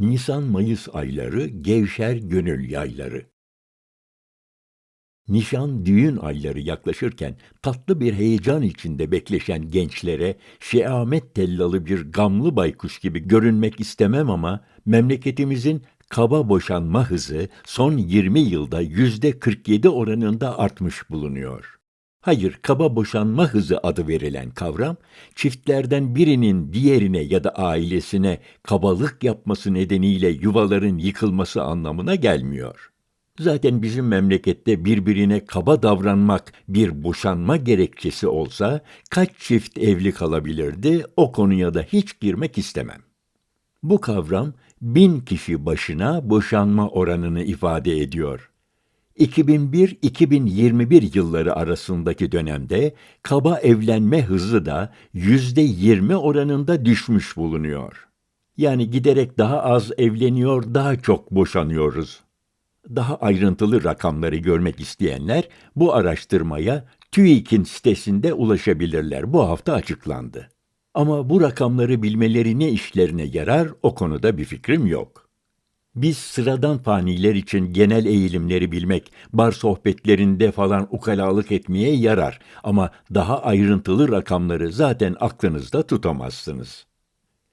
Nisan-Mayıs ayları gevşer gönül yayları. Nişan düğün ayları yaklaşırken tatlı bir heyecan içinde bekleşen gençlere şeamet tellalı bir gamlı baykuş gibi görünmek istemem ama memleketimizin kaba boşanma hızı son 20 yılda yüzde 47 oranında artmış bulunuyor. Hayır, kaba boşanma hızı adı verilen kavram, çiftlerden birinin diğerine ya da ailesine kabalık yapması nedeniyle yuvaların yıkılması anlamına gelmiyor. Zaten bizim memlekette birbirine kaba davranmak bir boşanma gerekçesi olsa kaç çift evli kalabilirdi o konuya da hiç girmek istemem. Bu kavram bin kişi başına boşanma oranını ifade ediyor. 2001-2021 yılları arasındaki dönemde kaba evlenme hızı da yüzde yirmi oranında düşmüş bulunuyor. Yani giderek daha az evleniyor, daha çok boşanıyoruz. Daha ayrıntılı rakamları görmek isteyenler bu araştırmaya TÜİK'in sitesinde ulaşabilirler. Bu hafta açıklandı. Ama bu rakamları bilmeleri ne işlerine yarar o konuda bir fikrim yok. Biz sıradan faniler için genel eğilimleri bilmek, bar sohbetlerinde falan ukalalık etmeye yarar ama daha ayrıntılı rakamları zaten aklınızda tutamazsınız.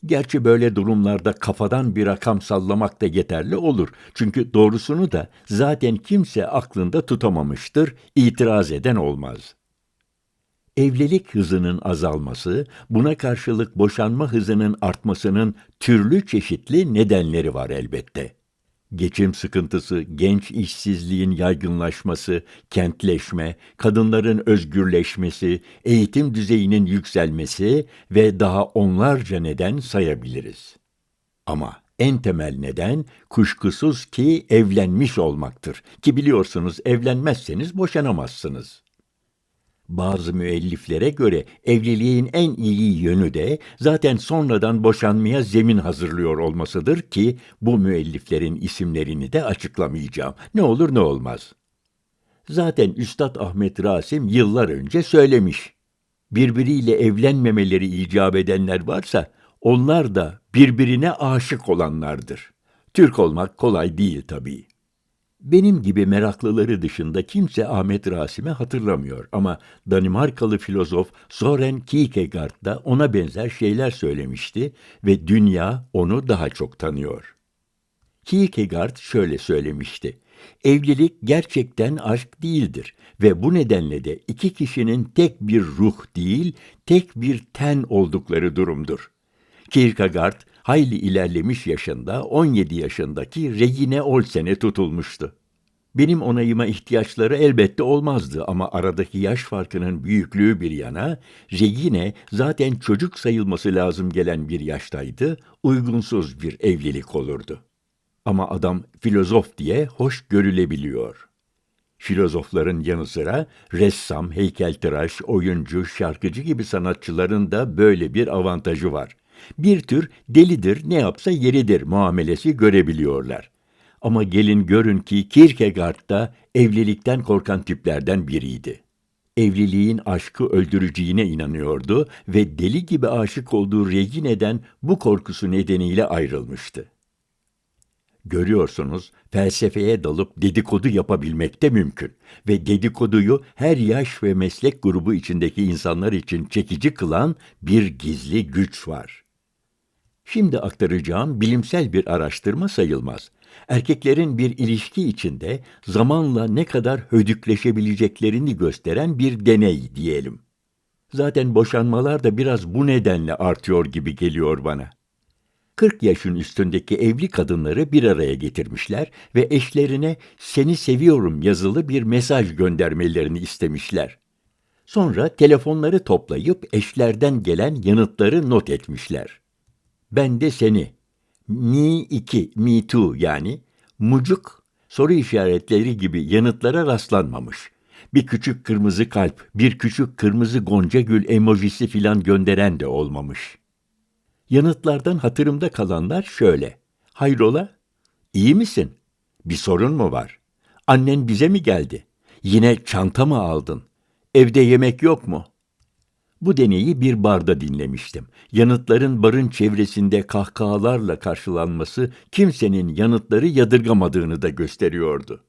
Gerçi böyle durumlarda kafadan bir rakam sallamak da yeterli olur. Çünkü doğrusunu da zaten kimse aklında tutamamıştır, itiraz eden olmaz. Evlilik hızının azalması, buna karşılık boşanma hızının artmasının türlü çeşitli nedenleri var elbette. Geçim sıkıntısı, genç işsizliğin yaygınlaşması, kentleşme, kadınların özgürleşmesi, eğitim düzeyinin yükselmesi ve daha onlarca neden sayabiliriz. Ama en temel neden kuşkusuz ki evlenmiş olmaktır. Ki biliyorsunuz evlenmezseniz boşanamazsınız. Bazı müelliflere göre evliliğin en iyi yönü de zaten sonradan boşanmaya zemin hazırlıyor olmasıdır ki bu müelliflerin isimlerini de açıklamayacağım. Ne olur ne olmaz. Zaten Üstad Ahmet Rasim yıllar önce söylemiş. Birbiriyle evlenmemeleri icap edenler varsa onlar da birbirine aşık olanlardır. Türk olmak kolay değil tabii. Benim gibi meraklıları dışında kimse Ahmet Rasim'i hatırlamıyor ama Danimarkalı filozof Soren Kierkegaard da ona benzer şeyler söylemişti ve dünya onu daha çok tanıyor. Kierkegaard şöyle söylemişti. Evlilik gerçekten aşk değildir ve bu nedenle de iki kişinin tek bir ruh değil, tek bir ten oldukları durumdur. Kierkegaard hayli ilerlemiş yaşında 17 yaşındaki Regine Olsen'e tutulmuştu. Benim onayıma ihtiyaçları elbette olmazdı ama aradaki yaş farkının büyüklüğü bir yana, Regine zaten çocuk sayılması lazım gelen bir yaştaydı, uygunsuz bir evlilik olurdu. Ama adam filozof diye hoş görülebiliyor. Filozofların yanı sıra ressam, heykeltıraş, oyuncu, şarkıcı gibi sanatçıların da böyle bir avantajı var bir tür delidir ne yapsa yeridir muamelesi görebiliyorlar. Ama gelin görün ki Kierkegaard da evlilikten korkan tiplerden biriydi. Evliliğin aşkı öldüreceğine inanıyordu ve deli gibi aşık olduğu Regine'den bu korkusu nedeniyle ayrılmıştı. Görüyorsunuz, felsefeye dalıp dedikodu yapabilmek de mümkün ve dedikoduyu her yaş ve meslek grubu içindeki insanlar için çekici kılan bir gizli güç var. Şimdi aktaracağım bilimsel bir araştırma sayılmaz. Erkeklerin bir ilişki içinde zamanla ne kadar hödükleşebileceklerini gösteren bir deney diyelim. Zaten boşanmalar da biraz bu nedenle artıyor gibi geliyor bana. 40 yaşın üstündeki evli kadınları bir araya getirmişler ve eşlerine seni seviyorum yazılı bir mesaj göndermelerini istemişler. Sonra telefonları toplayıp eşlerden gelen yanıtları not etmişler. Ben de seni. Me 2, me too yani mucuk soru işaretleri gibi yanıtlara rastlanmamış. Bir küçük kırmızı kalp, bir küçük kırmızı gonca gül emojisi filan gönderen de olmamış. Yanıtlardan hatırımda kalanlar şöyle. Hayrola? İyi misin? Bir sorun mu var? Annen bize mi geldi? Yine çanta mı aldın? Evde yemek yok mu? Bu deneyi bir barda dinlemiştim. Yanıtların barın çevresinde kahkahalarla karşılanması kimsenin yanıtları yadırgamadığını da gösteriyordu.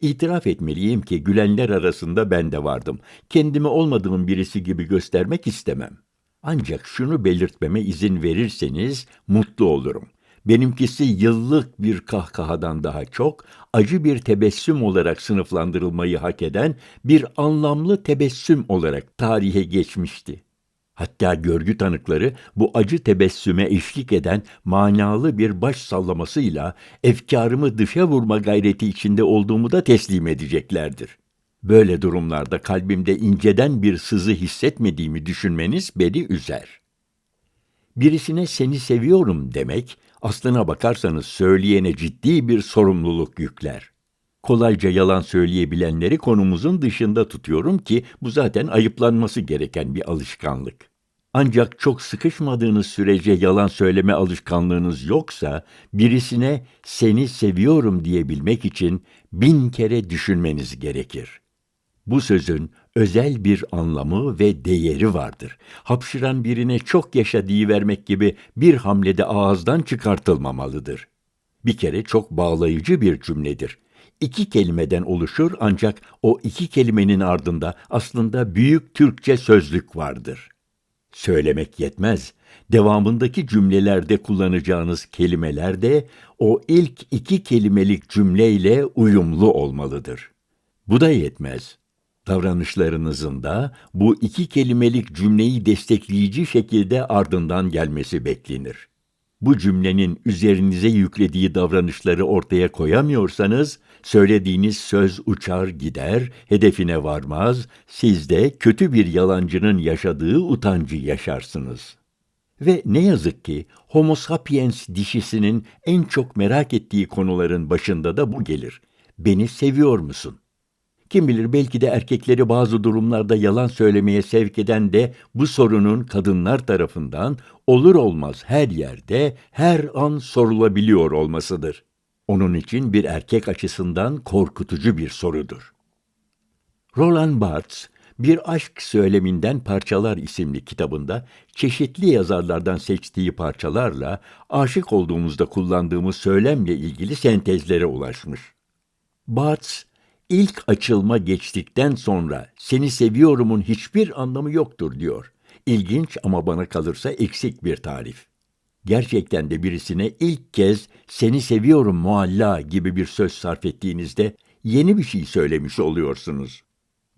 İtiraf etmeliyim ki gülenler arasında ben de vardım. Kendimi olmadığım birisi gibi göstermek istemem. Ancak şunu belirtmeme izin verirseniz mutlu olurum. Benimkisi yıllık bir kahkahadan daha çok acı bir tebessüm olarak sınıflandırılmayı hak eden bir anlamlı tebessüm olarak tarihe geçmişti. Hatta görgü tanıkları bu acı tebessüme eşlik eden manalı bir baş sallamasıyla efkarımı dışa vurma gayreti içinde olduğumu da teslim edeceklerdir. Böyle durumlarda kalbimde inceden bir sızı hissetmediğimi düşünmeniz beni üzer. Birisine seni seviyorum demek, aslına bakarsanız söyleyene ciddi bir sorumluluk yükler. Kolayca yalan söyleyebilenleri konumuzun dışında tutuyorum ki bu zaten ayıplanması gereken bir alışkanlık. Ancak çok sıkışmadığınız sürece yalan söyleme alışkanlığınız yoksa birisine seni seviyorum diyebilmek için bin kere düşünmeniz gerekir. Bu sözün özel bir anlamı ve değeri vardır. Hapşıran birine çok yaşa vermek gibi bir hamlede ağızdan çıkartılmamalıdır. Bir kere çok bağlayıcı bir cümledir. İki kelimeden oluşur ancak o iki kelimenin ardında aslında büyük Türkçe sözlük vardır. Söylemek yetmez. Devamındaki cümlelerde kullanacağınız kelimeler de o ilk iki kelimelik cümleyle uyumlu olmalıdır. Bu da yetmez davranışlarınızın da bu iki kelimelik cümleyi destekleyici şekilde ardından gelmesi beklenir. Bu cümlenin üzerinize yüklediği davranışları ortaya koyamıyorsanız, söylediğiniz söz uçar gider, hedefine varmaz, siz de kötü bir yalancının yaşadığı utancı yaşarsınız. Ve ne yazık ki Homo sapiens dişisinin en çok merak ettiği konuların başında da bu gelir. Beni seviyor musun? Kim bilir belki de erkekleri bazı durumlarda yalan söylemeye sevk eden de bu sorunun kadınlar tarafından olur olmaz her yerde, her an sorulabiliyor olmasıdır. Onun için bir erkek açısından korkutucu bir sorudur. Roland Barthes, Bir Aşk Söyleminden Parçalar isimli kitabında çeşitli yazarlardan seçtiği parçalarla aşık olduğumuzda kullandığımız söylemle ilgili sentezlere ulaşmış. Barthes, İlk açılma geçtikten sonra seni seviyorumun hiçbir anlamı yoktur diyor. İlginç ama bana kalırsa eksik bir tarif. Gerçekten de birisine ilk kez seni seviyorum mualla gibi bir söz sarf ettiğinizde yeni bir şey söylemiş oluyorsunuz.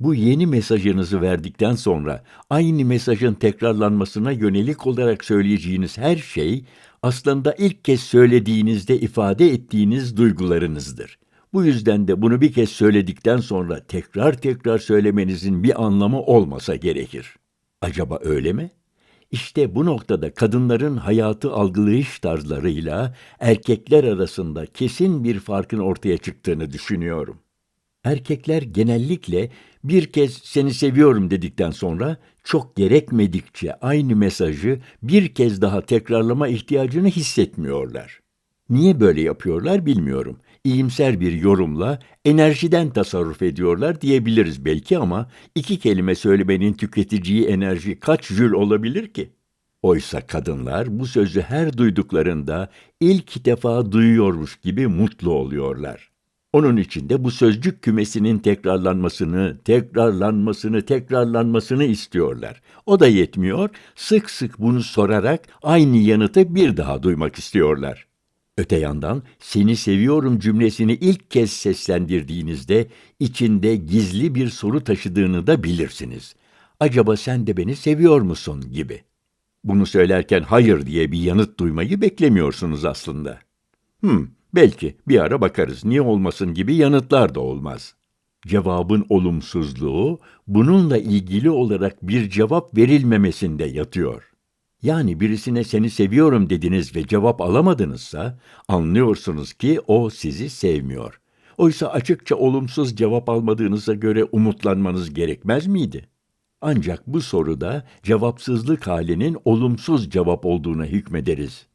Bu yeni mesajınızı verdikten sonra aynı mesajın tekrarlanmasına yönelik olarak söyleyeceğiniz her şey aslında ilk kez söylediğinizde ifade ettiğiniz duygularınızdır. Bu yüzden de bunu bir kez söyledikten sonra tekrar tekrar söylemenizin bir anlamı olmasa gerekir. Acaba öyle mi? İşte bu noktada kadınların hayatı algılayış tarzlarıyla erkekler arasında kesin bir farkın ortaya çıktığını düşünüyorum. Erkekler genellikle bir kez seni seviyorum dedikten sonra çok gerekmedikçe aynı mesajı bir kez daha tekrarlama ihtiyacını hissetmiyorlar. Niye böyle yapıyorlar bilmiyorum iyimser bir yorumla enerjiden tasarruf ediyorlar diyebiliriz belki ama iki kelime söylemenin tüketiciyi enerji kaç jül olabilir ki? Oysa kadınlar bu sözü her duyduklarında ilk defa duyuyormuş gibi mutlu oluyorlar. Onun için de bu sözcük kümesinin tekrarlanmasını, tekrarlanmasını, tekrarlanmasını istiyorlar. O da yetmiyor, sık sık bunu sorarak aynı yanıtı bir daha duymak istiyorlar. Öte yandan seni seviyorum cümlesini ilk kez seslendirdiğinizde içinde gizli bir soru taşıdığını da bilirsiniz. Acaba sen de beni seviyor musun gibi. Bunu söylerken hayır diye bir yanıt duymayı beklemiyorsunuz aslında. Hmm, belki bir ara bakarız niye olmasın gibi yanıtlar da olmaz. Cevabın olumsuzluğu bununla ilgili olarak bir cevap verilmemesinde yatıyor. Yani birisine seni seviyorum dediniz ve cevap alamadınızsa anlıyorsunuz ki o sizi sevmiyor. Oysa açıkça olumsuz cevap almadığınıza göre umutlanmanız gerekmez miydi? Ancak bu soruda cevapsızlık halinin olumsuz cevap olduğuna hükmederiz.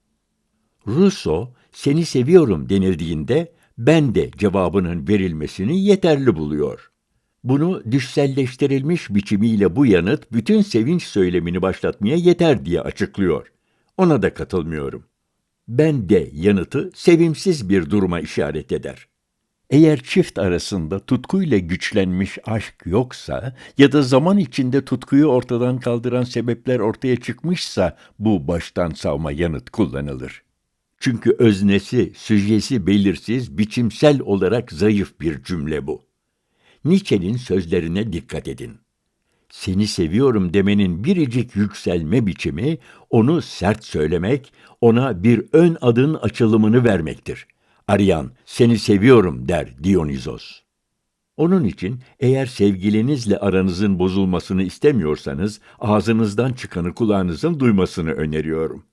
Russo, seni seviyorum denildiğinde ben de cevabının verilmesini yeterli buluyor. Bunu düşselleştirilmiş biçimiyle bu yanıt bütün sevinç söylemini başlatmaya yeter diye açıklıyor. Ona da katılmıyorum. Ben de yanıtı sevimsiz bir duruma işaret eder. Eğer çift arasında tutkuyla güçlenmiş aşk yoksa ya da zaman içinde tutkuyu ortadan kaldıran sebepler ortaya çıkmışsa bu baştan savma yanıt kullanılır. Çünkü öznesi, süjesi belirsiz, biçimsel olarak zayıf bir cümle bu. Nietzsche'nin sözlerine dikkat edin. Seni seviyorum demenin biricik yükselme biçimi, onu sert söylemek, ona bir ön adın açılımını vermektir. Arayan, seni seviyorum der Dionizos. Onun için eğer sevgilinizle aranızın bozulmasını istemiyorsanız ağzınızdan çıkanı kulağınızın duymasını öneriyorum.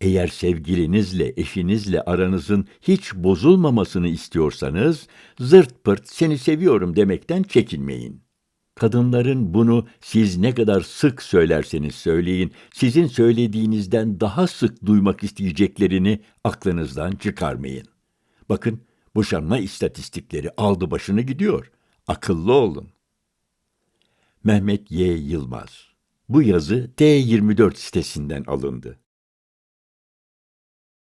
Eğer sevgilinizle, eşinizle aranızın hiç bozulmamasını istiyorsanız zırt pırt seni seviyorum demekten çekinmeyin. Kadınların bunu siz ne kadar sık söylerseniz söyleyin, sizin söylediğinizden daha sık duymak isteyeceklerini aklınızdan çıkarmayın. Bakın, boşanma istatistikleri aldı başını gidiyor. Akıllı olun. Mehmet Y. Yılmaz Bu yazı T24 sitesinden alındı.